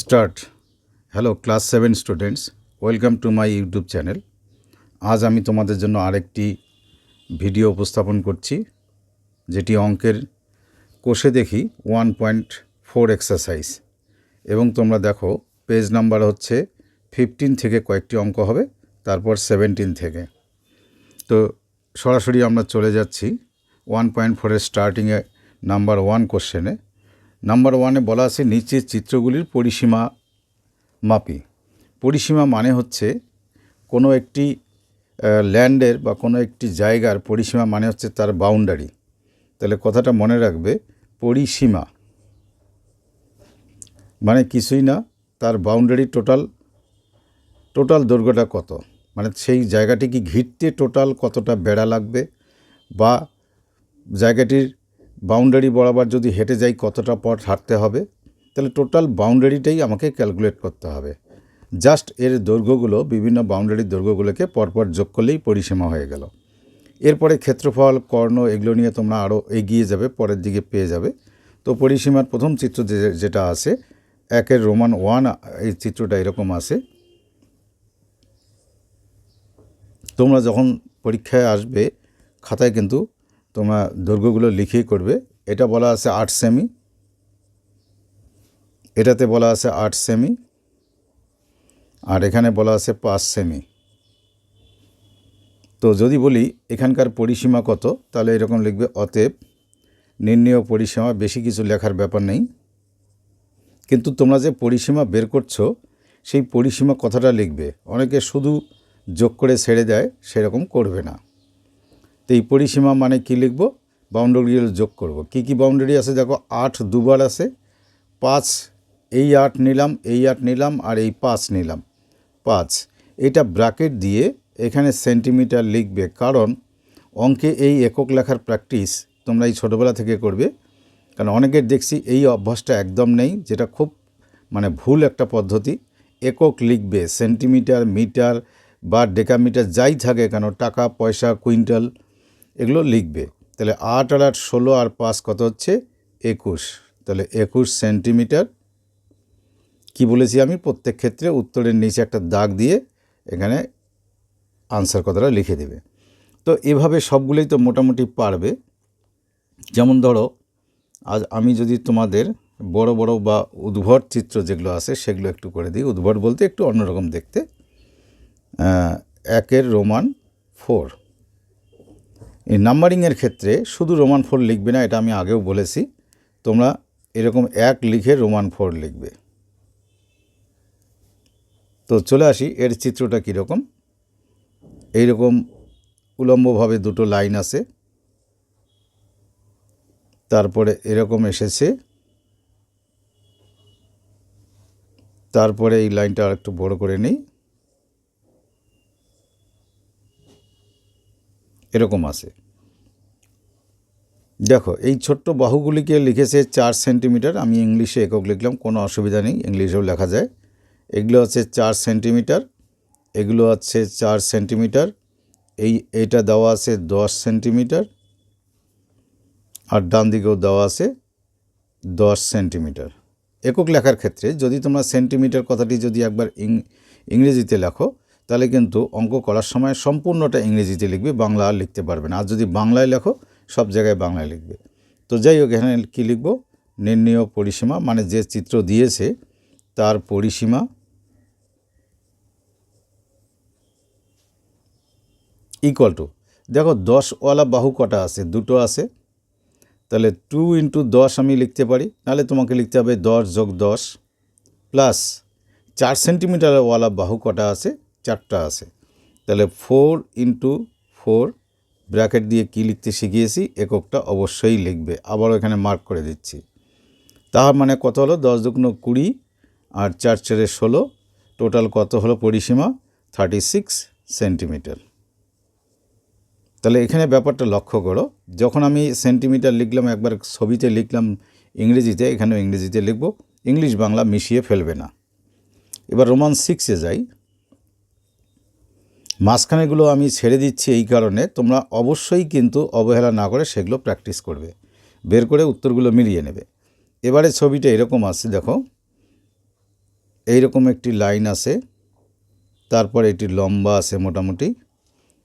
Start. Hello class seven students welcome to my YouTube channel আজ আমি তোমাদের জন্য আরেকটি ভিডিও উপস্থাপন করছি, যেটি অঙ্কের কোষে দেখি ওয়ান পয়েন্ট ফোর এক্সারসাইজ এবং তোমরা দেখো পেজ নাম্বার হচ্ছে ফিফটিন থেকে কয়েকটি অঙ্ক হবে, তারপর সেভেন্টিন থেকে। তো সরাসরি আমরা চলে যাচ্ছি ওয়ান পয়েন্ট ফোরের স্টার্টিংয়ে নাম্বার ওয়ান কোশ্চেনে নাম্বার ওয়ানে বলা আছে নিচের চিত্রগুলির পরিসীমা মাপি। পরিসীমা মানে হচ্ছে কোনো একটি ল্যান্ডের বা কোনো একটি জায়গার পরিসীমা মানে হচ্ছে তার বাউন্ডারি তাহলে কথাটা মনে রাখবে, পরিসীমা মানে কিছুই না, তার বাউন্ডারি টোটাল টোটাল দৈর্ঘ্যটা কত? মানে সেই জায়গাটি কি ঘিরতে টোটাল কতটা বেড়া লাগবে বা জায়গাটির বাউন্ডারি বরাবর যদি হেঁটে যাই কতটা পথ হাঁটতে হবে, তাহলে টোটাল বাউন্ডারিটাই আমাকে ক্যালকুলেট করতে হবে। জাস্ট এর দৈর্ঘ্যগুলো, বিভিন্ন বাউন্ডারির দৈর্ঘ্যগুলোকে পরপর যোগ করলেই পরিসীমা হয়ে গেল। এরপরে ক্ষেত্রফল, কর্ণ এগুলো নিয়ে তোমরা আরও এগিয়ে যাবে, পরের দিকে পেয়ে যাবে। তো পরিসীমার প্রথম চিত্র যেটা আছে, একের রোমান ওয়ান, এই চিত্রটা এরকম আছে। তোমরা যখন পরীক্ষায় আসবে, খাতায় কিন্তু তোমরা দৈর্ঘ্যগুলো লিখেই করবে। এটা বলা আছে আট সেমি। এটাতে বলা আছে আট সেমি। আর এখানে বলা আছে পাঁচ সেমি। তো যদি বলি এখানকার পরিসীমা কত, তাহলে এরকম লিখবে অতএব নির্ণয় পরিসীমা, বেশি কিছু লেখার ব্যাপার নেই। কিন্তু তোমরা যে পরিসীমা বের করছ, সেই পরিসীমা কথাটা লিখবে। অনেকে শুধু যোগ করে ছেড়ে দেয়, সেরকম করবে না। তো এই পরিসীমা মানে কি লিখব? বাউন্ডারিগুলো যোগ করব। কি কি বাউন্ডারি আছে? দেখো, আট দুবার আছে। পাঁচ, এই আট নিলাম, এই আট নিলাম আর এই পাঁচ নিলাম। পাঁচ, এটা ব্র্যাকেট দিয়ে এখানে সেন্টিমিটার লিখবে কারণ অঙ্কে এই একক লেখার প্র্যাকটিস তোমরা এই ছোটোবেলা থেকে করবে। কারণ অনেকের দেখছি এই অভ্যাসটা একদম নেই, যেটা খুব মানে ভুল একটা পদ্ধতি। একক লিখবে, সেন্টিমিটার, মিটার বা ডেকামিটার যাই থাকে কেন, টাকা, পয়সা, কুইন্টাল এগুলো লিখবে। তাহলে আট আর আট ষোলো আর পাঁচ কত হচ্ছে? একুশ। তাহলে একুশ সেন্টিমিটার। কি বলেছি আমি? প্রত্যেক ক্ষেত্রে উত্তরের নিচে একটা দাগ দিয়ে এখানে আনসার কথাটা লিখে দেবে। তো এভাবে সবগুলোই তো মোটামুটি পারবে। যেমন ধরো, আজ আমি যদি তোমাদের বড় বড় বা উদ্ভট চিত্র যেগুলো আছে সেগুলো একটু করে দিই। উদ্ভট বলতে একটু অন্যরকম দেখতে। একের রোমান ফোর। এই নাম্বারিংয়ের ক্ষেত্রে শুধু রোমান ফোর লিখবে না, এটা আমি আগেও বলেছি। তোমরা এরকম এক লিখে রোমান ফোর লিখবে। তো চলে আসি, এর চিত্রটা কীরকম? এইরকম উলম্বভাবে দুটো লাইন আছে। তারপরে এরকম এসেছে। তারপরে এই লাইনটা আর একটু বড় করে নেই। এরকম আছে। দেখো, এই ছোট্ট বাহুগুলিকে লিখেছে চার সেন্টিমিটার। আমি ইংলিশে একক লিখলাম, কোনো অসুবিধা নেই, ইংলিশেও লেখা যায়। এগুলো হচ্ছে চার সেন্টিমিটার, এগুলো আছে চার সেন্টিমিটার, এই, এটা দেওয়া আছে দশ সেন্টিমিটার, আর ডান দিকেও দেওয়া আছে দশ সেন্টিমিটার। একক লেখার ক্ষেত্রে যদি তোমরা সেন্টিমিটার কথাটি যদি একবার ইংরেজিতে লেখো তাহলে কিন্তু অঙ্ক করার সময় সম্পূর্ণটা ইংরেজিতে লিখবে, বাংলা আর লিখতে পারবে না। আর যদি বাংলায় লেখো, সব জায়গায় বাংলায় লিখবে। তো যাই হোক, এখানে কী লিখব? নির্ণয় পরিসীমা মানে যে চিত্র দিয়েছে, তার পরিসীমা ইকুয়াল টু দেখো, দশওয়ালা বাহু কটা আছে? দুটো আছে। তাহলে টু ইন্টু দশ আমি লিখতে পারি। নাহলে তোমাকে লিখতে হবে দশ যোগ দশ প্লাস চার সেন্টিমিটারওয়ালা বাহু কটা আছে? চারটা আছে। তাহলে ফোর ইন্টু ফোর ব্র্যাকেট দিয়ে কী লিখতে শিখিয়েছি? এককটা অবশ্যই লিখবে। আবারও এখানে মার্ক করে দিচ্ছি। তাহার মানে কত হলো? দশ দুগুণ কুড়ি আর চার চারে ষোলো। টোটাল কত হলো? পরিসীমা থার্টি সিক্স সেন্টিমিটার তাহলে এখানে ব্যাপারটা লক্ষ্য করো। যখন আমি সেন্টিমিটার লিখলাম, একবার ছবিতে লিখলাম ইংরেজিতে, এখানেও ইংরেজিতে লিখব। ইংলিশ বাংলা মিশিয়ে ফেলবে না। এবার রোমান সিক্সে যাই। মাঝখানেগুলো আমি ছেড়ে দিচ্ছি এই কারণে, তোমরা অবশ্যই কিন্তু অবহেলা না করে সেগুলো প্র্যাকটিস করবে। বের করে উত্তরগুলো মিলিয়ে নেবে। এবারে ছবিটা এরকম আছে, দেখো। এইরকম একটি লাইন আছে, তারপর এটি লম্বা আছে মোটামুটি।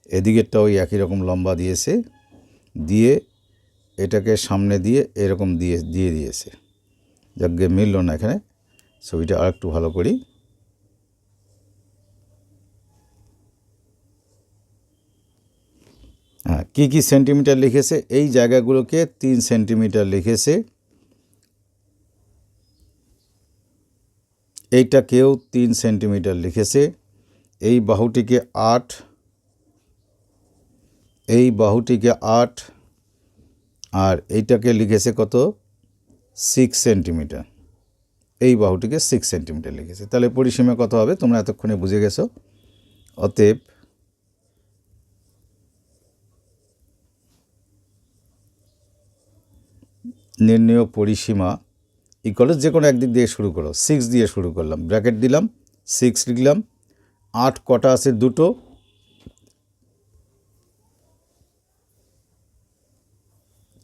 এদিকেরটা ওই একই রকম লম্বা দিয়েছে, দিয়ে এটাকে সামনে দিয়ে এরকম দিয়ে দিয়ে দিয়েছে। যাকে মিলল না এখানে। ছবিটা আর একটু ভালো করি। হ্যাঁ কী কী সেন্টিমিটার লিখেছে? এই জায়গাগুলোকে তিন সেন্টিমিটার লিখেছে। এইটাকেও তিন সেন্টিমিটার লিখেছে। এই বাহুটিকে আট, এই বাহুটিকে আট, আর এইটাকে লিখেছে কত? Six centimetre. এই বাহুটিকে সিক্স সেন্টিমিটার লিখেছে। তাহলে পরিসীমা কত হবে? তোমরা এতক্ষণে বুঝে গেছো। অতএব নির্ণয় পরিসীমা ইকলের যে কোনো একদিক দিয়ে শুরু করো। সিক্স দিয়ে শুরু করলাম। ব্র্যাকেট দিলাম সিক্স লিখলাম, আট কটা আছে দুটো।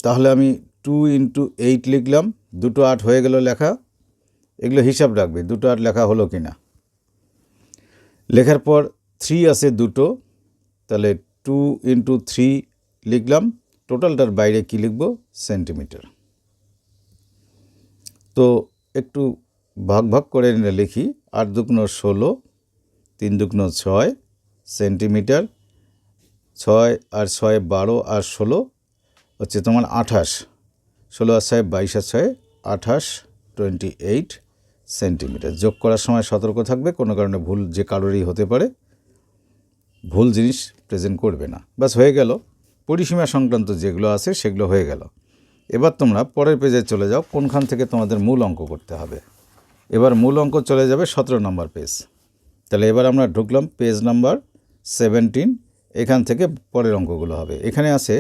তাহলে আমি টু ইন্টু এইট লিখলাম, দুটো আট হয়ে গেল লেখা। এগুলো হিসাব রাখবে, দুটো আট লেখা হলো কি না লেখার পর থ্রি আছে দুটো, তাহলে টু ইন্টু থ্রি লিখলাম। টোটালটার বাইরে কি লিখব? সেন্টিমিটার তো একটু ভাগ ভাগ করে লিখি, আট দুগ্ন ষোলো, তিন দুগ্ন ছয় সেন্টিমিটার, ছয় আর ছয় বারো আর ষোলো হচ্ছে তোমার আঠাশ, ষোলো আর ছয় বাইশ আর ছয় আঠাশ টোয়েন্টি এইট সেন্টিমিটার। যোগ করার সময় সতর্ক থাকবে, কোনো কারণে ভুল যে কারোরই হতে পারে, ভুল জিনিস প্রেজেন্ট করবে না। ব্যাস হয়ে গেল। পরিসীমা সংক্রান্ত যেগুলো আছে সেগুলো হয়ে গেল। এবার তোমরা পরের পেজে চলে যাও, কোনখান থেকে তোমাদের মূল অঙ্ক করতে হবে। এবার মূল অঙ্ক চলে যাবে সতেরো নম্বর পেজ। তাহলে এবার আমরা ঢুকলাম পেজ নাম্বার সেভেন্টিন, এখান থেকে পরের অঙ্কগুলো হবে। এখানে আছে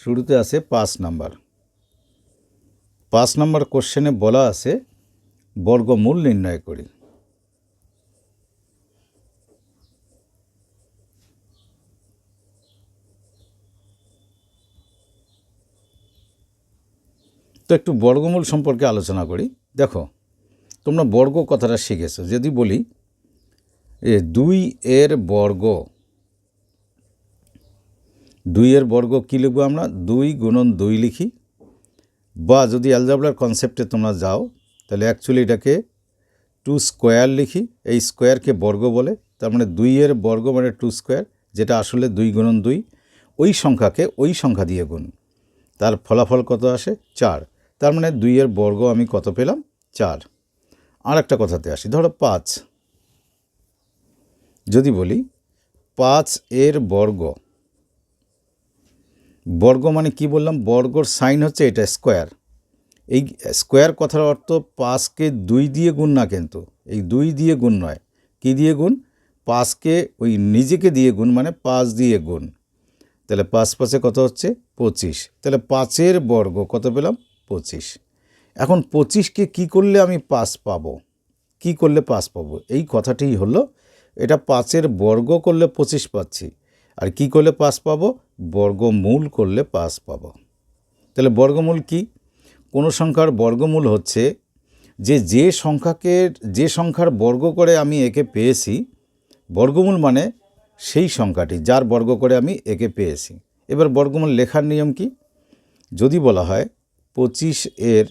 শুরুতে আছে পাঁচ নাম্বার। পাঁচ নাম্বার কোশ্চেনে বলা আছে, বর্গমূল নির্ণয় করি। একটু বর্গমূল সম্পর্কে আলোচনা করি। দেখো, তোমরা বর্গ কথাটা শিখেছো। যদি বলি, এ দুই এর বর্গ দুইয়ের বর্গ কী লিখব আমরা? দুই গুণন দুই লিখি। বা যদি অ্যালজাবলার কনসেপ্টে তোমরা যাও, তাহলে অ্যাকচুয়ালি এটাকে টু স্কোয়ার লিখি। এই স্কোয়ারকে বর্গ বলে, তার মানে দুইয়ের বর্গ মানে টু স্কোয়ার যেটা আসলে দুই গুণন দুই। ওই সংখ্যাকে ওই সংখ্যা দিয়ে গুণ। তার ফলাফল কত আসে? চার। তার মানে দুইয়ের বর্গ আমি কত পেলাম? চার। আর একটা কথাতে আসি। ধরো পাঁচ। যদি বলি পাঁচ এর বর্গ বর্গ মানে কি বললাম? বর্গর সাইন হচ্ছে এটা স্কোয়ার। এই স্কোয়ার কথার অর্থ পাঁচকে দুই দিয়ে গুণ না কিন্তু, এই দুই দিয়ে গুণ নয়। কি দিয়ে গুণ? পাঁচকে ওই নিজেকে দিয়ে গুণ মানে পাঁচ দিয়ে গুণ। তাহলে পাঁচ পাঁচে কত হচ্ছে? পঁচিশ। তাহলে পাঁচের বর্গ কত পেলাম? পঁচিশ। এখন পঁচিশকে কি করলে আমি পাঁচ পাবো? কি করলে পাঁচ পাবো? এই কথাটি হলো, এটা পাঁচের বর্গ করলে পঁচিশ পাচ্ছি। আর কি করলে পাঁচ পাবো? বর্গমূল করলে পাঁচ পাবো। তাহলে বর্গমূল কি? কোনো সংখ্যার বর্গমূল হচ্ছে যে যে সংখ্যাকে, যে সংখ্যার বর্গ করে আমি একে পেয়েছি, বর্গমূল মানে সেই সংখ্যাটি যার বর্গ করে আমি একে পেয়েছি। এবার বর্গমূল লেখার নিয়ম কি? যদি বলা হয় পঁচিশ এর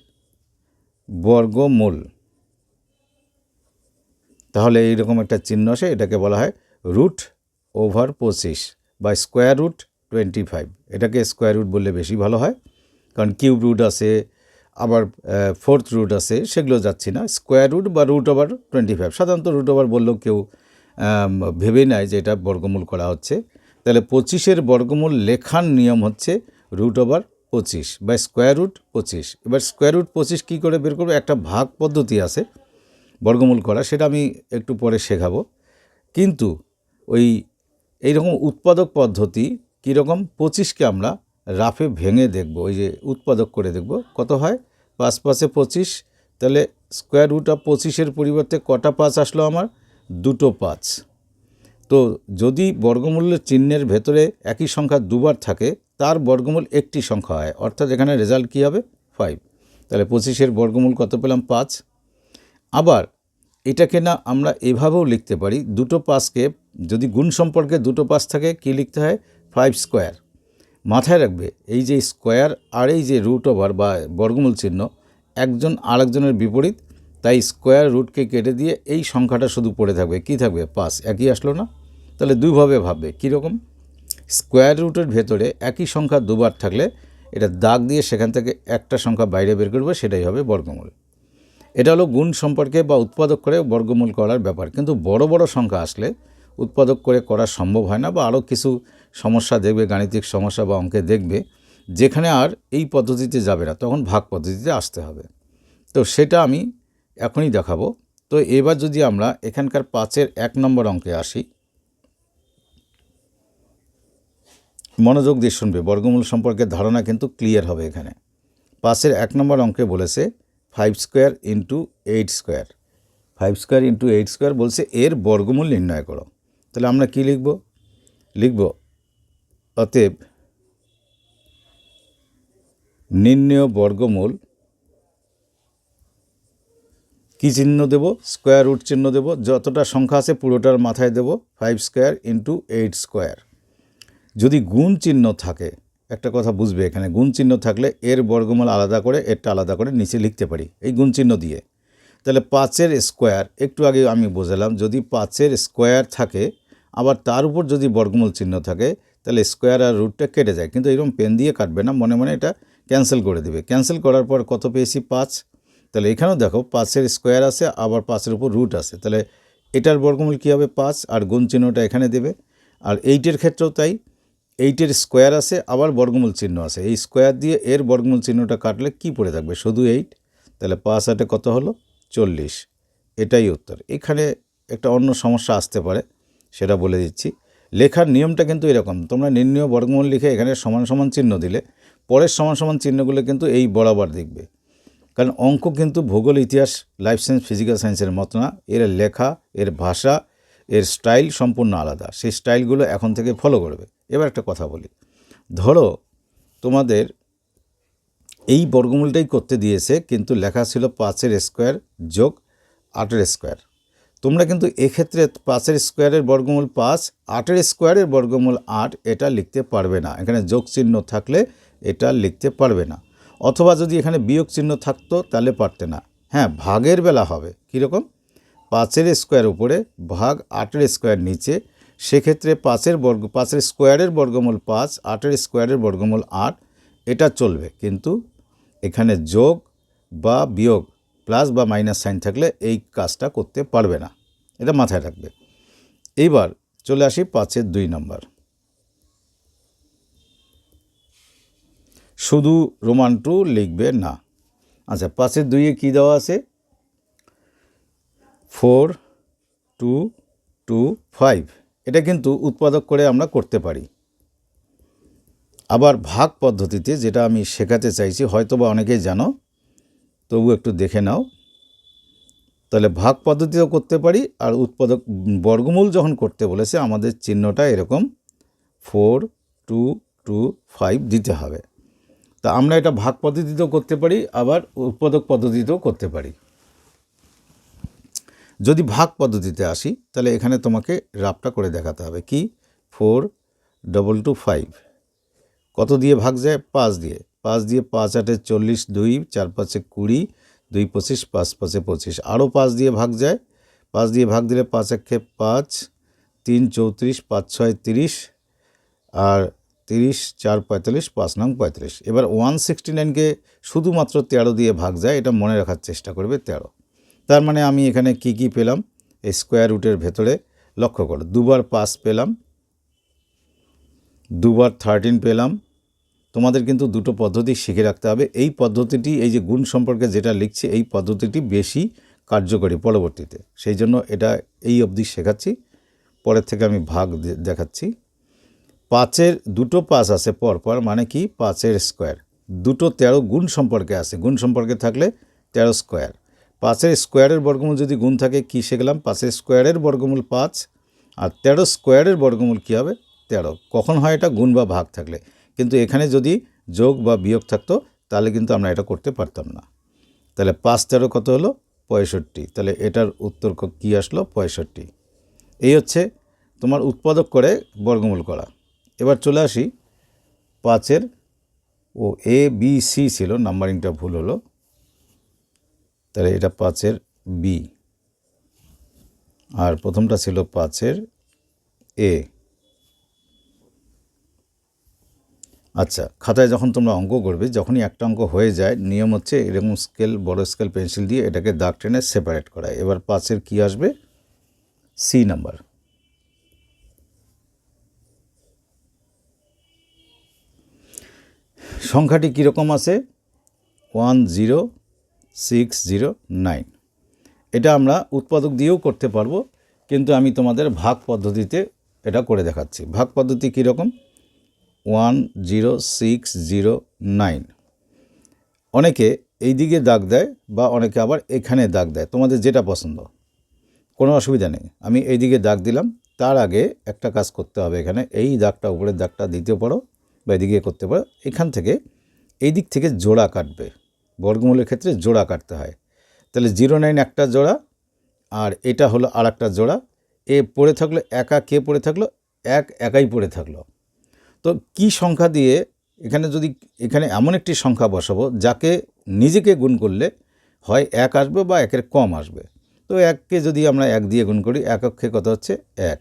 বর্গমূল। তাহলে এইরকম একটা চিহ্ন আসে, এটাকে বলা হয় রুট ওভার পঁচিশ বা স্কোয়ার রুট টোয়েন্টি ফাইভ। এটাকে স্কোয়ার রুট বললে বেশি ভালো হয়, কারণ কিউব রুট আছে, আবার ফোর্থ রুট আছে, সেগুলো যাচ্ছি না। স্কোয়ার রুট বা রুট ওভার টোয়েন্টি ফাইভ। সাধারণত রুট ওভার বললেও কেউ ভেবে নেয় যে এটা বর্গমূল করা হচ্ছে। তাহলে পঁচিশের বর্গমূল লেখার নিয়ম হচ্ছে রুট ওভার পঁচিশ বা স্কোয়ার রুট পঁচিশ। এবার স্কোয়ার রুট পঁচিশ কী করে বের করব? একটা ভাগ পদ্ধতি আছে বর্গমূল করা, সেটা আমি একটু পরে শেখাবো। কিন্তু ওই এইরকম উৎপাদক পদ্ধতি কীরকম? পঁচিশকে আমরা রাফে ভেঙে দেখব, ওই যে উৎপাদক করে দেখব। কত হয়? পাঁচ পাঁচে পঁচিশ, তাহলে স্কোয়ার রুট অফ পঁচিশের পরিবর্তে কটা পাঁচ আসলো আমার? দুটো পাঁচ। তো যদি বর্গমূল্যের চিহ্নের ভেতরে একই সংখ্যা দুবার থাকে তার বর্গমূল একটি সংখ্যা হয়, অর্থাৎ এখানে রেজাল্ট কী হবে? ফাইভ তাহলে পঁচিশের বর্গমূল কত পেলাম? পাঁচ। আবার এটাকে না আমরা এভাবেও লিখতে পারি, দুটো পাসকে যদি গুণ সম্পর্কে দুটো পাস থাকে, কি লিখতে হয়? ফাইভ স্কোয়ার মাথায় রাখবে, এই যে স্কোয়ার আর এই যে রুট ওভার বা বর্গমূল চিহ্ন, একজন আরেকজনের বিপরীত, তাই স্কোয়ার রুটকে কেটে দিয়ে এই সংখ্যাটা শুধু পড়ে থাকবে। কি থাকবে? পাস একই আসলো না? তাহলে দুইভাবে ভাববে, কীরকম? স্কোয়ার রুটের ভেতরে একই সংখ্যা দুবার থাকলে এটা দাগ দিয়ে সেখান থেকে একটা সংখ্যা বাইরে বের করবে সেটাই হবে বর্গমূল। এটা হলো গুণ সম্পর্কে বা উৎপাদক করে বর্গমূল করার ব্যাপার। কিন্তু বড় বড় সংখ্যা আসলে উৎপাদক করে করা সম্ভব হয় না বা আরও কিছু সমস্যা দেখবে, গাণিতিক সমস্যা বা অঙ্কে দেখবে, যেখানে আর এই পদ্ধতিতে যাবে না, তখন ভাগ পদ্ধতিতে আসতে হবে। তো সেটা আমি এখনই দেখাবো। তো এবার যদি আমরা এখানকার পাঁচের এক নম্বর অঙ্কে আসি মনোযোগ দিয়ে শুনবে। বর্গমূল সম্পর্কে ধারণা কিন্তু ক্লিয়ার হবে এখানে। পাশের এক নম্বর অঙ্কে বলেছে, five square into eight square. Five square into eight square বলছে, এর বর্গমূল নির্ণয় করো। তাহলে আমরা কি লিখব? লিখব, অতএব নির্ণয় বর্গমূল কি চিহ্ন দেব? স্কোয়ার রুট চিহ্ন দেব। যতটা সংখ্যা আছে পুরোটার মাথায় দেব। Five square into eight square. যদি গুণ চিহ্ন থাকে, একটা কথা বুঝবে এখানে, গুণ চিহ্ন থাকলে এর বর্গমূল আলাদা করে, এরটা আলাদা করে নিচে লিখতে পারি, এই গুণ চিহ্ন দিয়ে। তাহলে পাঁচের স্কোয়ার, একটু আগে আমি বোঝালাম, যদি পাঁচের স্কোয়ার থাকে, আবার তার উপর যদি বর্গমূল চিহ্ন থাকে, তাহলে স্কোয়ার আর রুটটা কেটে যায়, কিন্তু এরকম পেন দিয়ে কাটবে না, মনে মনে এটা ক্যান্সেল করে দেবে। ক্যান্সেল করার পর কত পেয়েছি? পাঁচ। তাহলে এখানেও দেখো পাঁচের স্কোয়ার আছে, আবার পাঁচের উপর রুট আছে, তাহলে এটার বর্গমূল কী হবে? পাঁচ। আর গুণ চিহ্নটা এখানে দেবে। আর এইটের ক্ষেত্রেও তাই। এইটের স্কোয়ার আছে, আবার বর্গমূল চিহ্ন আছে। এই স্কোয়ার দিয়ে এর বর্গমূল চিহ্নটা কাটলে কি পড়ে থাকবে? শুধু এইট? তাহলে পাঁচ আটে কত হলো? চল্লিশ। এটাই উত্তর। এখানে একটা অন্য সমস্যা আসতে পারে, সেটা বলে দিচ্ছি। লেখার নিয়মটা কিন্তু এরকম। তোমরা নির্ণয় বর্গমূল লিখে এখানে সমান সমান চিহ্ন দিলে, পরের সমান সমান চিহ্নগুলো কিন্তু এই বরাবর দেখবে। কারণ অঙ্ক কিন্তু ভূগোল, ইতিহাস, লাইফ সায়েন্স, ফিজিক্যাল সায়েন্সের মতো না। এর লেখা, এর ভাষা, এর স্টাইল সম্পূর্ণ আলাদা। সেই স্টাইলগুলো এখন থেকে ফলো করবে। এবার একটা কথা বলি। ধরো, তোমাদের এই বর্গমূলটাই করতে দিয়েছে, কিন্তু লেখা ছিল পাঁচের স্কোয়ার যোগ আটের স্কোয়ার। তোমরা কিন্তু এক্ষেত্রে পাঁচের স্কোয়ারের বর্গমূল পাঁচ, আটের স্কোয়ারের বর্গমূল আট, এটা লিখতে পারবে না। এখানে যোগ চিহ্ন থাকলে এটা লিখতে পারবে না। অথবা যদি এখানে বিয়োগ চিহ্ন থাকতো, তাহলে পারতে না। হ্যাঁ ভাগের বেলা হবে। কীরকম? পাঁচের স্কোয়ার উপরে, ভাগ আটের স্কোয়ার নিচে সেক্ষেত্রে পাঁচের বর্গ, পাঁচের স্কোয়ারের বর্গমূল পাঁচ, আটের স্কোয়ারের বর্গমূল আট, এটা চলবে। কিন্তু এখানে যোগ বা বিয়োগ প্লাস বা মাইনাস সাইন থাকলে এই কাজটা করতে পারবে না। এটা মাথায় রাখবে। এইবার চলে আসি পাঁচের দুই নম্বর। শুধু রোমান টু লিখবে না। আচ্ছা পাঁচের দুইয়ে কী দেওয়া আছে? Four, two two, five. এটা কিন্তু উৎপাদক করে আমরা করতে পারি। আবার ভাগ পদ্ধতিতে যেটা আমি শেখাতে চাইছি হয়তো বা অনেকেই জানো, তবু একটু দেখে নাও। তাহলে ভাগ পদ্ধতিও করতে পারি আর উৎপাদক, বর্গমূল যখন করতে বলেছে, আমাদের চিহ্নটা এরকম, ফোর, টু টু, ফাইভ দিতে হবে। তা আমরা এটা ভাগ পদ্ধতিতেও করতে পারি, আবার উৎপাদক পদ্ধতিতেও করতে পারি। যদি ভাগ পদ্ধতিতে আসি, তাহলে এখানে তোমাকে রাফটা করে দেখাতে হবে। কি? Four double two five. কত দিয়ে ভাগ যায়? পাঁচ দিয়ে। পাঁচ দিয়ে পাঁচ আটে চল্লিশ দুই, চার পাঁচে কুড়ি, দুই পঁচিশ, পাঁচ পাঁচে পঁচিশ। আরও পাঁচ দিয়ে ভাগ যায়। পাঁচ দিয়ে ভাগ দিলে পাঁচ একে পাঁচ, তিন চৌত্রিশ, পাঁচ ছয় তিরিশ, আর তিরিশ, চার পঁয়তাল্লিশ, পাঁচ নং পঁয়তাল্লিশ। এবার ওয়ান সিক্সটি নাইনকে শুধুমাত্র তেরো দিয়ে ভাগ যায়, এটা মনে রাখার চেষ্টা করবে তেরো। তার মানে আমি এখানে কি কি পেলাম? এই স্কোয়ার রুটের ভেতরে লক্ষ্য করো, দুবার পাঁচ পেলাম, দুবার থার্টিন পেলাম। তোমাদের কিন্তু দুটো পদ্ধতি শিখে রাখতে হবে। এই পদ্ধতিটি, এই যে গুণ সম্পর্কে যেটা লিখছি, এই পদ্ধতিটি বেশি কার্যকরী পরবর্তীতে। সেই জন্য এটা এই অবধি শেখাচ্ছি। পরের থেকে আমি ভাগ দেখাচ্ছি। পাঁচের, দুটো পাঁচ আছে পরপর মানে কি? পাঁচের স্কোয়ার। দুটো তেরো গুণ সম্পর্কে আছে। গুণ সম্পর্কে থাকলে তেরো স্কোয়ার। পাঁচের স্কোয়ারের বর্গমূল যদি গুণ থাকে, কী শিখলাম? পাঁচের স্কোয়ারের বর্গমূল পাঁচ আর তেরো স্কোয়ারের বর্গমূল কী হবে? তেরো। কখন হয় এটা? গুণ বা ভাগ থাকলে। কিন্তু এখানে যদি যোগ বা বিয়োগ থাকতো, তাহলে কিন্তু আমরা এটা করতে পারতাম না। তাহলে পাঁচ তেরো কত হলো? পঁয়ষট্টি। তাহলে এটার উত্তর ক- আসলো? পঁয়ষট্টি। এই হচ্ছে তোমার উৎপাদক করে বর্গমূল করা। এবার চলে আসি পাঁচের ও এ বি সি ছিল, নাম্বারিংটা ভুল হলো। তাহলে এটা পাঁচের বি। আর প্রথমটা ছিল পাঁচের এ। আচ্ছা খাতায় যখন তোমরা অঙ্ক করবে, যখনই একটা অঙ্ক হয়ে যায়, নিয়ম হচ্ছে এরকম স্কেল, বড় স্কেল পেন্সিল দিয়ে এটাকে দাগ টেনে সেপারেট করা। এবার পাঁচের কি আসবে? সি নাম্বার সংখ্যাটি কীরকম আছে? One zero six zero nine এটা আমরা উৎপাদক দিয়েও করতে পারব, কিন্তু আমি তোমাদের ভাগ পদ্ধতিতে এটা করে দেখাচ্ছি। ভাগ পদ্ধতি কীরকম one zero six zero nine অনেকে এই দিকে দাগ দেয় বা অনেকে আবার এখানে দাগ দেয়, তোমাদের যেটা পছন্দ। কোনো অসুবিধা নেই, আমি এই দিকে দাগ দিলাম, তার আগে একটা কাজ করতে হবে এখানে, এই দাগটা উপরের দাগটা দিতে পারো বা এদিকে করতে পারো, এখান থেকে এই দিক থেকে জোড়া কাটবে। বর্গমূলের ক্ষেত্রে জোড়া কাটতে হয়। তাহলে জিরো নাইন একটা জোড়া আর এটা হলো আর একটা জোড়া। এ পড়ে থাকল একা কে পড়ে থাকল? এক একাই পড়ে থাকল। তো কি সংখ্যা দিয়ে এখানে যদি এখানে এমন একটি সংখ্যা বসাবো যাকে নিজেকে গুণ করলে হয় এক আসবে বা একের কম আসবে। তো এককে যদি আমরা এক দিয়ে গুণ করি, এক অক্ষে কত হচ্ছে? এক।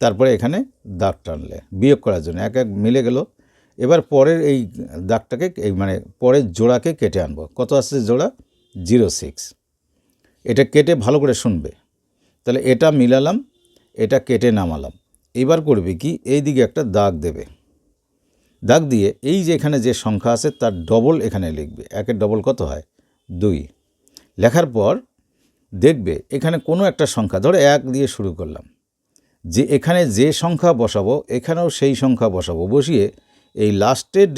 তারপরে এখানে দাগ টানলে, বিয়োগ করার জন্য। এক এক মিলে গেল এবার পরের এই দাগটাকে, এই মানে পরের জোড়াকে কেটে আনব। কত আসছে জোড়া? Zero six. এটা কেটে ভালো করে শুনবে। তাহলে এটা মিলালাম, এটা কেটে নামালাম। এবার করবে কি? এই দিকে একটা দাগ দেবে। দাগ দিয়ে এই যে এখানে যে সংখ্যা আছে তার ডবল এখানে লিখবে। একের ডবল কত হয়? দুই। লেখার পর দেখবে এখানে কোনো একটা সংখ্যা, ধরো এক দিয়ে শুরু করলাম। যে এখানে যে সংখ্যা বসাবো, এখানেও সেই সংখ্যা বসাবো। বসিয়ে এই লাস্টের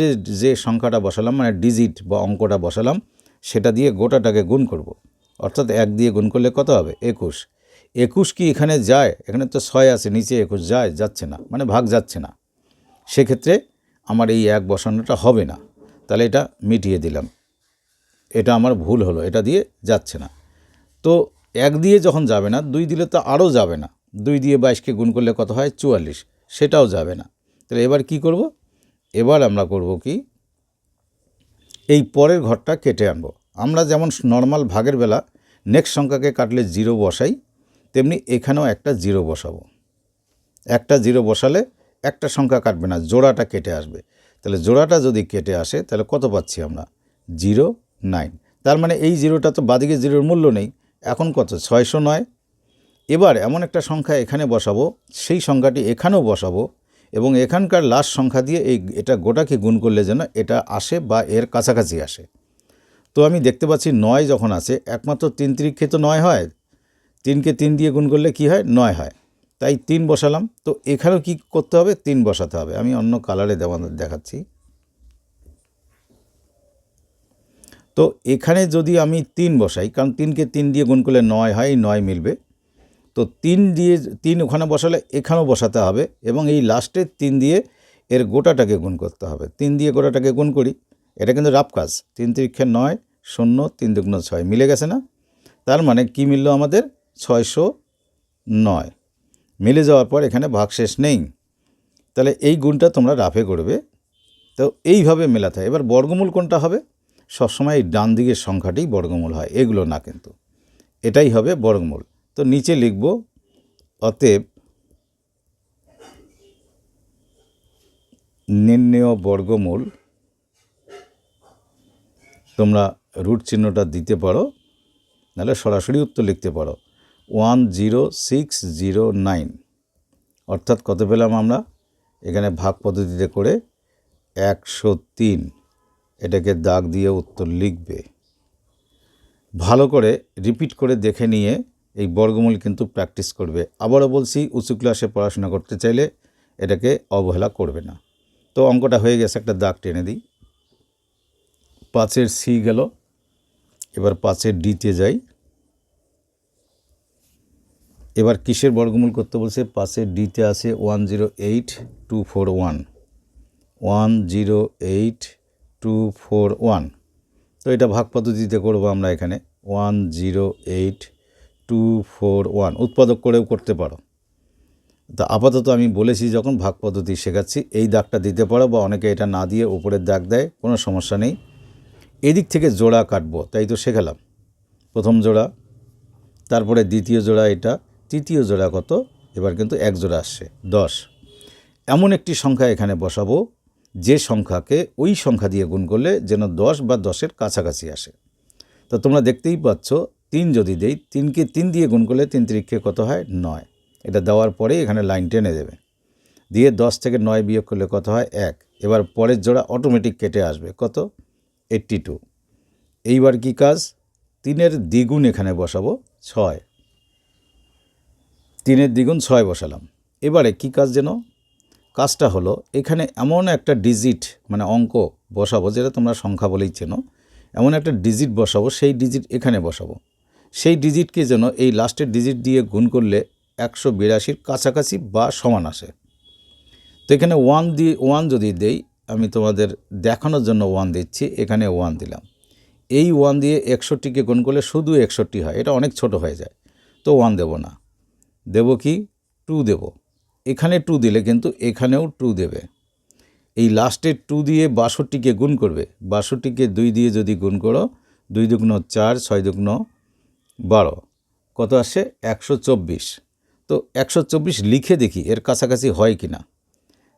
যে সংখ্যাটা বসালাম মানে ডিজিট বা অঙ্কটা বসালাম, সেটা দিয়ে গোটাটাকে গুণ করব। অর্থাৎ এক দিয়ে গুণ করলে কত হবে? একুশ। একুশ কি এখানে যায়? এখানে তো ছয় আছে, নিচে একুশ যায়, যাচ্ছে না মানে ভাগ যাচ্ছে না। সেক্ষেত্রে আমার এই এক বসানোটা হবে না। তাহলে এটা মিটিয়ে দিলাম। এটা আমার ভুল হলো, এটা দিয়ে যাচ্ছে না। তো এক দিয়ে যখন যাবে না, দুই দিলে তো আরও যাবে না। দুই দিয়ে বাইশকে গুণ করলে কত হয়? চুয়াল্লিশ। সেটাও যাবে না। তাহলে এবার কি করব? এবার আমরা করব কি? এই পরের ঘরটা কেটে আনব। আমরা যেমন নর্মাল ভাগের বেলা নেক্সট সংখ্যাকে কাটলে জিরো বসাই, তেমনি এখানেও একটা জিরো বসাবো। একটা জিরো বসালে একটা সংখ্যা কাটবে না, জোড়াটা কেটে আসবে। তাহলে জোড়াটা যদি কেটে আসে, তাহলে কত পাচ্ছি আমরা? জিরো নাইন তার মানে এই জিরোটা তো বাদিকে জিরোর মূল্য নেই, এখন কত? ছয়শো নয়। এবার এমন একটা সংখ্যা এখানে বসাবো, সেই সংখ্যাটি এখানেও বসাবো এবং এখানকার লাস্ট সংখ্যা দিয়ে এই এটা গোটাকে গুণ করলে যেন এটা আসে বা এর কাছাকাছি আসে। তো আমি দেখতে পাচ্ছি নয় যখন আছে, একমাত্র তিন তিরিক্ষে তো নয় হয়। তিনকে তিন দিয়ে গুণ করলে কি হয়? নয় হয়। তাই তিন বসালাম। তো এখানেও কি করতে হবে? তিন বসাতে হবে। আমি অন্য কালারে দেখাচ্ছি। তো এখানে যদি আমি তিন বসাই, কারণ তিনকে তিন দিয়ে গুণ করলে নয় হয়, নয় মিলবে। তো তিন দিয়ে তিন ওখানে বসালে এখানেও বসাতে হবে এবং এই লাস্টের তিন দিয়ে এর গোটাটাকে গুণ করতে হবে। তিন দিয়ে গোটাটাকে গুণ করি, এটা কিন্তু রাফ কাজ। তিন তিরিক্ষে নয়, শূন্য, তিন দুগ্ন ছয়, মিলে গেছে না? তার মানে কি মিললো আমাদের? ছয়শো নয়। মিলে যাওয়ার পর এখানে ভাগশেষ নেই। তাহলে এই গুণটা তোমরা রাফে করবে। তো এইভাবে মেলাতে হয়। এবার বর্গমূল কোনটা হবে? সবসময় এই ডান দিকের সংখ্যাটি বর্গমূল হয়, এগুলো না কিন্তু। এটাই হবে বর্গমূল। তো নিচে লিখব, অতএব নির্ণেয় বর্গমূল, তোমরা রুট চিহ্নটা দিতে পারো, নাহলে সরাসরি উত্তর লিখতে পারো। One zero six zero nine, অর্থাৎ কত পেলাম আমরা? এখানে ভাগ পদ্ধতিতে করে একশো তিন, এটাকে দাগ দিয়ে উত্তর লিখবে। ভালো করে রিপিট করে দেখে নিয়ে এই বর্গমূল কিন্তু প্র্যাকটিস করবে। আবারও বলছি উঁচু ক্লাসে পড়াশোনা করতে চাইলে এটাকে অবহেলা করবে না। তো অঙ্কটা হয়ে গেছে, একটা দাগ টেনে দিই। পাঁচের সি গেল, এবার পাঁচের ডিতে যাই। এবার কিসের বর্গমূল করতে বলছে? পাঁচের ডিতে আছে one zero eight two four one one zero eight two four one তো এটা ভাগ পদ্ধতিতে করব আমরা এখানে। One zero eight two four one উৎপাদক করেও করতে পারো। তা আপাতত আমি বলেছি যখন ভাগ পদ্ধতি শেখাচ্ছি, এই দাগটা দিতে পারো বা অনেকে এটা না দিয়ে উপরের দাগ দেয়, কোনো সমস্যা নেই। এদিক থেকে জোড়া কাটবো, তাই তো শেখালাম। প্রথম জোড়া, তারপরে দ্বিতীয় জোড়া এটা, তৃতীয় জোড়া কত, এবার কিন্তু এক জোড়া আসছে, দশ। এমন একটি সংখ্যা এখানে বসাবো, যে সংখ্যাকে ওই সংখ্যা দিয়ে গুণ করলে যেন দশ বা দশের কাছাকাছি আসে। তো তোমরা দেখতেই পাচ্ছ তিন যদি দেই, তিনকে তিন দিয়ে গুণ করলে তিন তিরিক্ষে কত হয়? নয়। এটা দেওয়ার পরে এখানে লাইন টেনে দেবে। দিয়ে দশ থেকে নয় বিয়োগ করলে কত হয়? এক। এবার পরের জোড়া অটোমেটিক কেটে আসবে। কত? এইট্টি টু এইবার কি কাজ? তিনের দ্বিগুণ এখানে বসাবো, ছয়। তিনের দ্বিগুণ ছয় বসালাম। এবারে কি কাজ যেন? কাজটা হলো, এখানে এমন একটা ডিজিট মানে অঙ্ক বসাবো, যেটা তোমরা সংখ্যা বলেই চেনো। এমন একটা ডিজিট বসাবো, সেই ডিজিট এখানে বসাবো। সেই ডিজিটকে যেন এই লাস্টের ডিজিট দিয়ে গুণ করলে একশো বিরাশির কাছাকাছি বা সমান আসে। তো এখানে ওয়ান দিয়ে ওয়ান যদি দেই, আমি তোমাদের দেখানোর জন্য ওয়ান দিচ্ছি, এখানে ওয়ান দিলাম। এই ওয়ান দিয়ে একষট্টিকে গুণ করলে শুধু একষট্টি হয়, এটা অনেক ছোট হয়ে যায়। তো ওয়ান দেব না। দেব কি? টু দেব। এখানে টু দিলে কিন্তু এখানেও টু দেবে। এই লাস্টের টু দিয়ে বাষট্টিকে গুণ করবে বাষট্টিকে দুই দিয়ে যদি গুণ করো, দুই দুগুণ চার, ছয় দুগুণ বারো। কত আসে? একশো চব্বিশ। তো একশো চব্বিশ লিখে দেখি এর কাছাকাছি হয় কি না।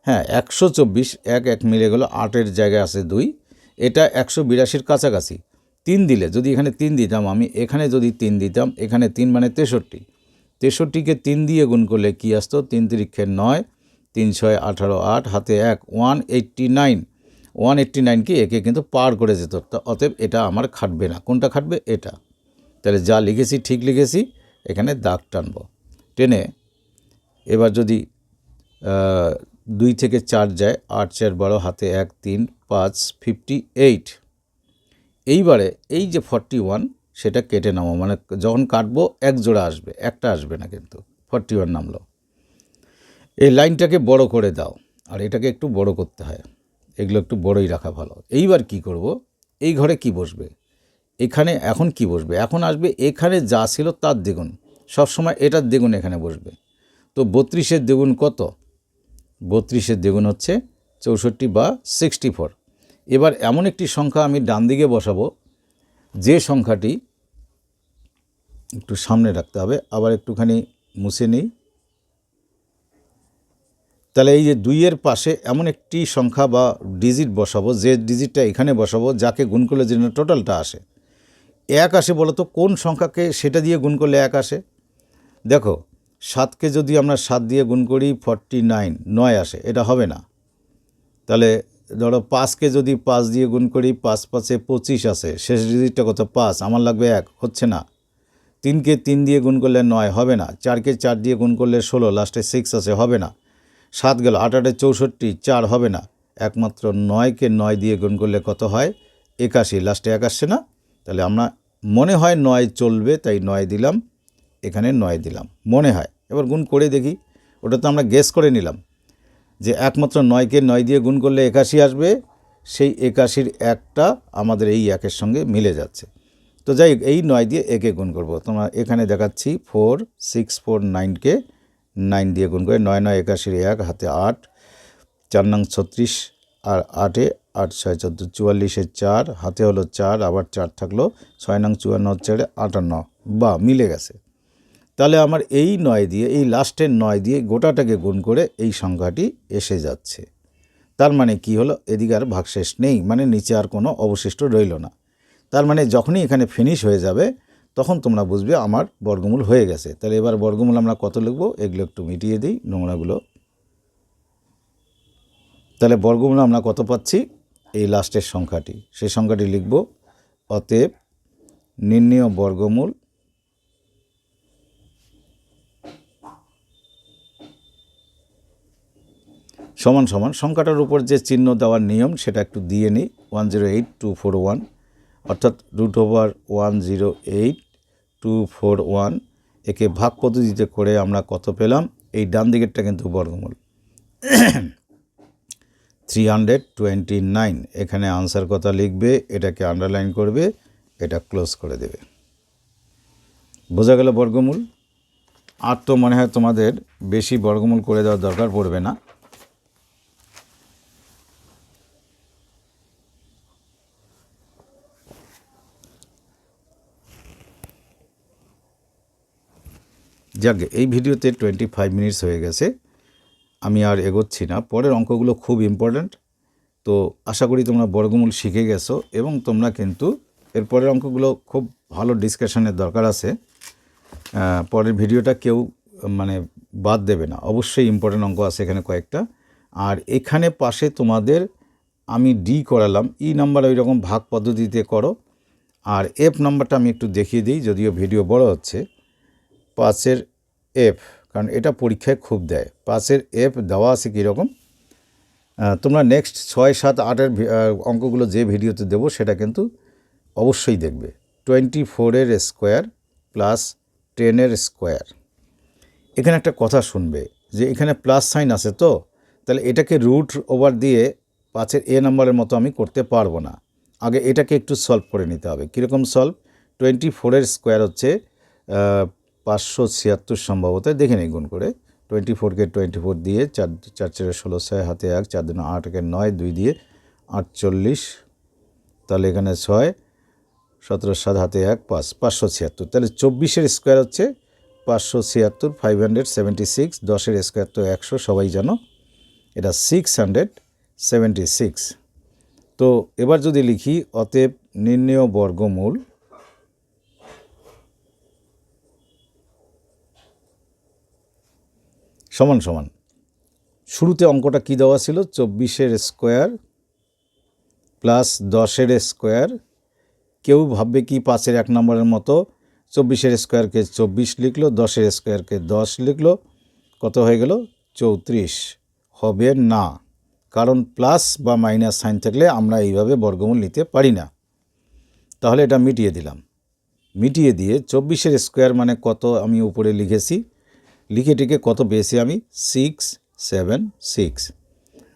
হ্যাঁ একশো চব্বিশ এক এক মিলে গেল আটের জায়গায় আছে দুই। এটা একশো বিরাশির কাছাকাছি। তিন দিলে যদি এখানে তিন দিতাম আমি, এখানে যদি তিন দিতাম, এখানে তিন মানে তেষট্টি। তেষট্টিকে তিন দিয়ে গুণ করলে কী আসতো? তিন তিরিক্ষে নয়, তিন ছয় আঠারো আট, হাতে এক, one eighty nine. One eighty নাইনকে একে কিন্তু পার করে যেত। অতএব এটা আমার খাটবে না। কোনটা খাটবে? এটা। তাহলে যা লিখেছি, ঠিক লিখেছি, এখানে দাগ টানবো। টেনে এবার যদি দুই থেকে চার যায়, আট চার বারো, হাতে এক, তিন, পাঁচ ফিফটি এইট এইবারে এই যে ফর্টি ওয়ান সেটা কেটে নামো মানে যখন কাটবো, এক জোড়া আসবে, একটা আসবে না কিন্তু ফর্টি ওয়ান নামলো। এই লাইনটাকে বড় করে দাও, আর এটাকে একটু বড় করতে হয়, এগুলো একটু বড়ই রাখা ভালো। এইবার কি করব, এই ঘরে কি বসবে? এখানে এখন কি বসবে? এখন আসবে, এখানে যা ছিল তার দ্বিগুণ। সবসময় এটার দ্বিগুণ এখানে বসবে। তো বত্রিশের দ্বিগুণ কত? বত্রিশের দ্বিগুণ হচ্ছে চৌষট্টি বা সিক্সটি ফোর। এবার এমন একটি সংখ্যা আমি ডান দিকে বসাবো। যে সংখ্যাটি একটু সামনে রাখতে হবে, আবার একটুখানি মুছে নিই। তাহলে এই যে দুইয়ের পাশে এমন একটি সংখ্যা বা ডিজিট বসাবো, যে ডিজিটটা এখানে বসাবো, যাকে গুণ করলে যেন টোটালটা আসে। এক আসে বলো তো, কোন সংখ্যাকে সেটা দিয়ে গুণ করলে এক আসে? দেখো, সাতকে যদি আমরা সাত দিয়ে গুণ করি ফর্টি নাইন নয় আসে, এটা হবে না। তাহলে ধরো পাঁচকে যদি পাঁচ দিয়ে গুণ করি, পাঁচ পাঁচে পঁচিশ আসে, শেষ ডিজিটটা কত? পাঁচ, আমার লাগবে এক, হচ্ছে না। তিনকে তিন দিয়ে গুণ করলে নয় হবে না, চারকে চার দিয়ে গুণ করলে ষোলো, লাস্টে সিক্স আছে হবে না। সাত গেল আট আটে চৌষট্টি, চার হবে না। একমাত্র নয়কে নয় দিয়ে গুণ করলে কত হয়? একাশি, লাস্টে এক আসছে না? তাহলে আমরা মনে হয় নয় চলবে, তাই নয় দিলাম, এখানে নয় দিলাম, মনে হয়। এবার গুণ করে দেখি, ওটা তো আমরা গেস করে নিলাম যে একমাত্র নয়কে নয় দিয়ে গুণ করলে একাশি আসবে, সেই একাশির একটা আমাদের এই একের সঙ্গে মিলে যাচ্ছে। তো যাই এই নয় দিয়ে একে গুণ করব। তোমরা এখানে দেখাচ্ছি ফোর সিক্স ফোর নাইনকে নাইন দিয়ে গুণ করে, নয় নয়, একাশির এক, হাতে আট, চার নং ছত্রিশ, আর আটে আট, ছয়, চোদ্দ, চুয়াল্লিশে চার, হাতে হলো চার, আবার চার থাকল ছয় নং চুয়ান্ন চারে আটান্ন। বা মিলে গেছে। তাহলে আমার এই নয় দিয়ে, এই লাস্টের নয় দিয়ে গোটাটাকে গুণ করে এই সংখ্যাটি এসে যাচ্ছে। তার মানে কি হলো? এদিকে আর ভাগশেষ নেই মানে নিচে আর কোনো অবশিষ্ট রইল না। তার মানে যখনই এখানে ফিনিশ হয়ে যাবে, তখন তোমরা বুঝবে আমার বর্গমূল হয়ে গেছে। তাহলে এবার বর্গমূল আমরা কত লিখব? এগুলো একটু মিটিয়ে দিই, নোংরাগুলো। তাহলে বর্গমূল আমরা কত পাচ্ছি? এই লাস্টের সংখ্যাটি। সেই সংখ্যাটি লিখব অতএব নির্ণেয় বর্গমূল সমান সমান। সংখ্যাটার উপর যে চিহ্ন দেওয়ার নিয়ম, সেটা একটু দিয়ে নিই। One zero eight two four one অর্থাৎ root over one zero eight two four one একে ভাগ পদ্ধতিতে করে আমরা কত পেলাম? এই ডান দিকেরটা কিন্তু বর্গমূল। থ্রি হান্ড্রেড টোয়েন্টি নাইন এখানে আনসার কথা লিখবে, এটাকে আন্ডারলাইন করবে, এটা ক্লোজ করে দেবে। বোঝা গেল বর্গমূল? আর তো মনে হয় তোমাদের বেশি বর্গমূল করে দেওয়ার দরকার পড়বে না। যাক, এই ভিডিওতে টোয়েন্টি ফাইভ মিনিটস হয়ে গেছে। আমি আর এগোচ্ছি না। পরের অঙ্কগুলো খুব ইম্পর্ট্যান্ট তো আশা করি তোমরা বর্গমূল শিখে গেছো এবং তোমরা কিন্তু এর পরের অঙ্কগুলো খুব ভালো ডিসকাশনের দরকার আছে। পরের ভিডিওটা কেউ মানে বাদ দেবে না। অবশ্যই ইম্পর্ট্যান্ট অঙ্ক আছে এখানে কয়েকটা। আর এখানে পাশে তোমাদের আমি ডি করালাম। ই নাম্বার ওই রকম ভাগ পদ্ধতিতে করো। আর এফ নাম্বারটা আমি একটু দেখিয়ে দিই, যদিও ভিডিও বড় হচ্ছে। পাঁচের এফ কারণ এটা পরীক্ষায় খুব দেয়। পাশের এফ দেওয়া আছে কীরকম? তোমরা নেক্সট ছয়, সাত, আটের অঙ্কগুলো যে ভিডিওতে দেবো সেটা কিন্তু অবশ্যই দেখবে। টোয়েন্টি ফোরের স্কোয়ার প্লাস টেনের স্কোয়ার এখানে একটা কথা শুনবে যে এখানে প্লাস সাইন আছে তো? তাহলে এটাকে রুট ওভার দিয়ে পাঁচের এ নাম্বারের মতো আমি করতে পারব না। আগে এটাকে একটু সলভ করে নিতে হবে। কীরকম সলভ টোয়েন্টি ফোরের স্কোয়ার হচ্ছে পাঁচশো ছিয়াত্তর সম্ভবত, দেখে নিই গুণ করে। টোয়েন্টি ফোরকে টোয়েন্টি ফোর দিয়ে চার চার চারে ষোলো, ছয় হাতে এক, চার দিন আটকে নয়, দুই দিয়ে আটচল্লিশ। তাহলে এখানে ছয়, সতেরো, সাত হাতে এক, পাঁচ, পাঁচশো ছিয়াত্তর। তাহলে চব্বিশের স্কোয়ার হচ্ছে পাঁচশো ছিয়াত্তর ফাইভ হান্ড্রেড সেভেন্টি সিক্স দশের স্কোয়ার তো একশো, সবাই জানো। এটা সিক্স হান্ড্রেড সেভেন্টি সিক্স তো এবার যদি লিখি, অতএব নির্ণেয় বর্গমূল সমান সমান। শুরুতে অঙ্কটা কী দেওয়া ছিল? চব্বিশের স্কোয়ার প্লাস দশের স্কোয়ার। কেউ ভাববে কি পাঁচের এক নম্বরের মতো? চব্বিশের স্কোয়ারকে চব্বিশ লিখলো, দশের স্কোয়ারকে দশ লিখলো। কত হয়ে গেল? চৌত্রিশ। হবে না। কারণ প্লাস বা মাইনাস সাইন থাকলে আমরা এইভাবে বর্গমূল নিতে পারি না। তাহলে এটা মিটিয়ে দিলাম। মিটিয়ে দিয়ে চব্বিশের স্কোয়ার মানে কত আমি উপরে লিখেছি? লিখে টিকে কত পেয়েছি আমি? সিক্স সেভেন সিক্স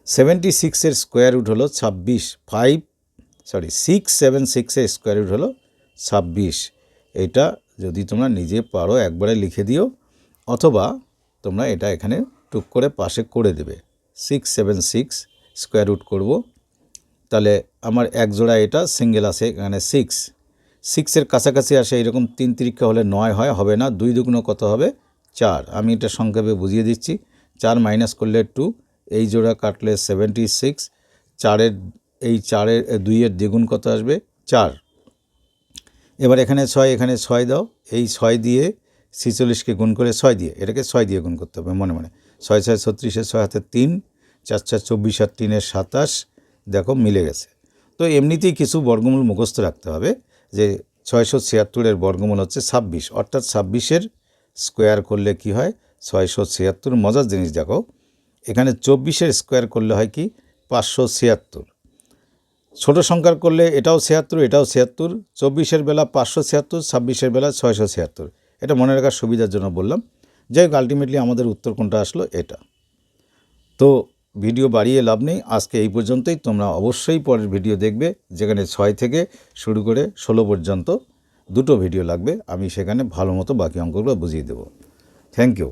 সেভেন্টি সিক্সের স্কোয়ার রুট হলো ছাব্বিশ ফাইভ সরি সিক্স সেভেন সিক্সের স্কোয়ার রুট হলো ছাব্বিশ। এটা যদি তোমরা নিজে পারো একবারে লিখে দিও, অথবা তোমরা এটা এখানে টুক করে পাশে করে দেবে। Six seven six square root করব। তাহলে আমার এক জোড়া এটা সিঙ্গেল আছে এখানে সিক্স সিক্সের কাছাকাছি আসে এরকম তিন তিরিক্ষা হলে নয় হয়, হবে না। দুই দুগুণ কত হবে? চার। আমি এটা সংক্ষেপে বুঝিয়ে দিচ্ছি। চার মাইনাস করলে টু এই জোড়া কাটলে সেভেন্টি সিক্স চারের, এই চারের দুইয়ের দ্বিগুণ কত আসবে? চার। এবার এখানে ছয় এখানে ছয় দাও। এই ছয় দিয়ে ছিচল্লিশকে গুণ করে ছয় দিয়ে, এটাকে ছয় দিয়ে গুণ করতে হবে মনে মনে। ছয় ছয় ছত্রিশে ছয় হাতে তিন, চার চার চব্বিশ আর তিনের সাতাশ, দেখো মিলে গেছে। তো এমনিতেই কিছু বর্গমূল মুখস্থ রাখতে হবে যে ছয়শো ছিয়াত্তরের বর্গমূল হচ্ছে ছাব্বিশ, অর্থাৎ ছাব্বিশের স্কোয়ার করলে কি হয়? ছয়শো ছিয়াত্তর। মজার জিনিস দেখো, এখানে চব্বিশের স্কোয়ার করলে হয় কি? পাঁচশো ছিয়াত্তর। ছোটো সংখ্যার করলে এটাও ছিয়াত্তর এটাও ছিয়াত্তর। চব্বিশের বেলা পাঁচশো ছিয়াত্তর, ছাব্বিশের বেলা ছয়শো ছিয়াত্তর। এটা মনে রাখার সুবিধার জন্য বললাম। যাই হোক আলটিমেটলি আমাদের উত্তর কোনটা আসলো? এটা। তো ভিডিও বাড়িয়ে লাভ নেই। আজকে এই পর্যন্তই। তোমরা অবশ্যই পরের ভিডিও দেখবে, যেখানে ছয় থেকে শুরু করে ষোলো পর্যন্ত। দুটো ভিডিও লাগবে আমি সেখানে ভালো মতো বাকি অঙ্কগুলো বুঝিয়ে দেবো। Thank you